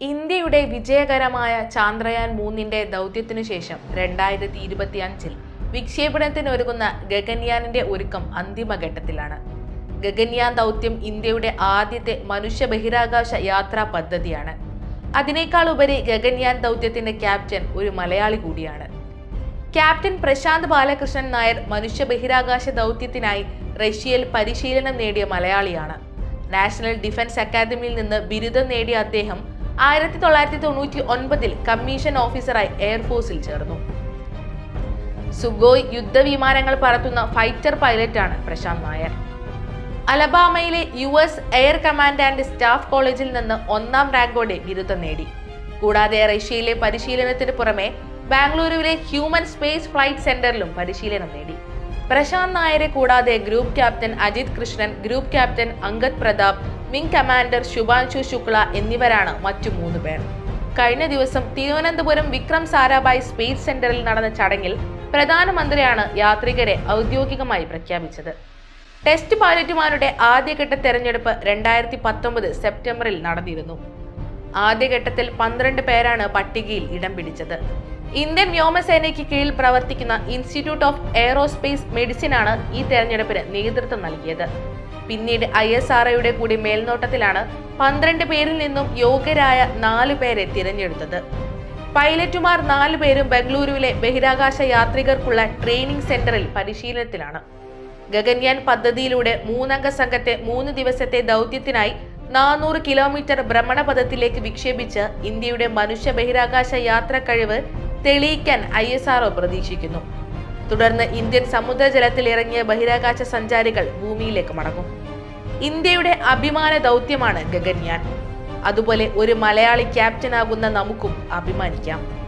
ഇന്ത്യയുടെ വിജയകരമായ ചാന്ദ്രയാൻ മൂന്നിന്റെ ദൗത്യത്തിനു ശേഷം രണ്ടായിരത്തി ഇരുപത്തി അഞ്ചിൽ വിക്ഷേപണത്തിനൊരുങ്ങുന്ന ഗഗൻയാനിന്റെ ഒരുക്കം അന്തിമഘട്ടത്തിലാണ്. ഗഗൻയാൻ ദൗത്യം ഇന്ത്യയുടെ ആദ്യത്തെ മനുഷ്യ ബഹിരാകാശ യാത്രാ പദ്ധതിയാണ്. അതിനേക്കാൾ ഉപരി ഗഗൻയാൻ ദൗത്യത്തിന്റെ ക്യാപ്റ്റൻ ഒരു മലയാളി കൂടിയാണ്. ക്യാപ്റ്റൻ പ്രശാന്ത് ബാലകൃഷ്ണൻ നായർ മനുഷ്യ ബഹിരാകാശ ദൗത്യത്തിനായി റഷ്യയിൽ പരിശീലനം നേടിയ മലയാളിയാണ്. നാഷണൽ ഡിഫൻസ് അക്കാദമിയിൽ നിന്ന് ബിരുദം നേടിയ അദ്ദേഹം ആയിരത്തി തൊള്ളായിരത്തി തൊണ്ണൂറ്റി ഒൻപതിൽ കമ്മീഷൻ ഓഫീസറായി എയർഫോഴ്സിൽ ചേർന്നു. സുഗോയ് യുദ്ധവിമാനങ്ങൾ പറത്തുന്ന ഫൈറ്റർ പൈലറ്റാണ് Prashanth Nair. അലബാമയിലെ U S air command and staff കോളേജിൽ നിന്ന് ഒന്നാം റാങ്കോടെ ബിരുദം നേടി. കൂടാതെ റഷ്യയിലെ പരിശീലനത്തിന് പുറമെ ബാംഗ്ലൂരുവിലെ ഹ്യൂമൻ സ്പേസ് ഫ്ലൈറ്റ് സെന്ററിലും പരിശീലനം നേടി. പ്രശാന്ത് നായരെ കൂടാതെ group captain Ajith Krishnan group captain Angad Pratap wing commander Shubhanshu Shukla എന്നിവരാണ് മറ്റു മൂന്ന് പേർ. കഴിഞ്ഞ ദിവസം തിരുവനന്തപുരം വിക്രം സാരാഭായ് സ്പേസ് സെന്ററിൽ നടന്ന ചടങ്ങിൽ പ്രധാനമന്ത്രിയാണ് യാത്രികരെ ഔദ്യോഗികമായി പ്രഖ്യാപിച്ചത്. ടെസ്റ്റ് പൈലറ്റുമാരുടെ ആദ്യഘട്ട തെരഞ്ഞെടുപ്പ് രണ്ടായിരത്തി പത്തൊമ്പത് സെപ്റ്റംബറിൽ നടന്നിരുന്നു. ആദ്യഘട്ടത്തിൽ പന്ത്രണ്ട് പേരാണ് പട്ടികയിൽ ഇടം പിടിച്ചത്. ഇന്ത്യൻ വ്യോമസേനയ്ക്ക് കീഴിൽ പ്രവർത്തിക്കുന്ന ഇൻസ്റ്റിറ്റ്യൂട്ട് ഓഫ് എയ്റോസ്പേസ് മെഡിസിനാണ് ഈ തെരഞ്ഞെടുപ്പിന് നേതൃത്വം നൽകിയത്. പിന്നീട് ഐ എസ് ആർ ഒയുടെ കൂടി മേൽനോട്ടത്തിലാണ് പന്ത്രണ്ട് പേരിൽ നിന്നും യോഗ്യരായ നാലു പേരെ തിരഞ്ഞെടുത്തത്. പൈലറ്റുമാർ നാലു പേരും ബംഗളൂരുവിലെ ബഹിരാകാശ യാത്രികർക്കുള്ള ട്രെയിനിംഗ് സെന്ററിൽ പരിശീലനത്തിലാണ്. ഗഗൻയാൻ പദ്ധതിയിലൂടെ മൂന്നംഗ സംഘത്തെ മൂന്ന് ദിവസത്തെ ദൗത്യത്തിനായി നാനൂറ് കിലോമീറ്റർ ഭ്രമണപഥത്തിലേക്ക് വിക്ഷേപിച്ച് ഇന്ത്യയുടെ മനുഷ്യ ബഹിരാകാശ യാത്ര കഴിവ് തെളിയിക്കാൻ ഐ പ്രതീക്ഷിക്കുന്നു. തുടർന്ന് ഇന്ത്യൻ സമുദ്രജലത്തിൽ ഇറങ്ങിയ ബഹിരാകാശ സഞ്ചാരികൾ ഭൂമിയിലേക്ക് മടങ്ങും. ഇന്ത്യയുടെ അഭിമാന ദൗത്യമാണ് ഗഗൻയാൻ. അതുപോലെ ഒരു മലയാളി ക്യാപ്റ്റനാകുന്ന നമുക്കും അഭിമാനിക്കാം.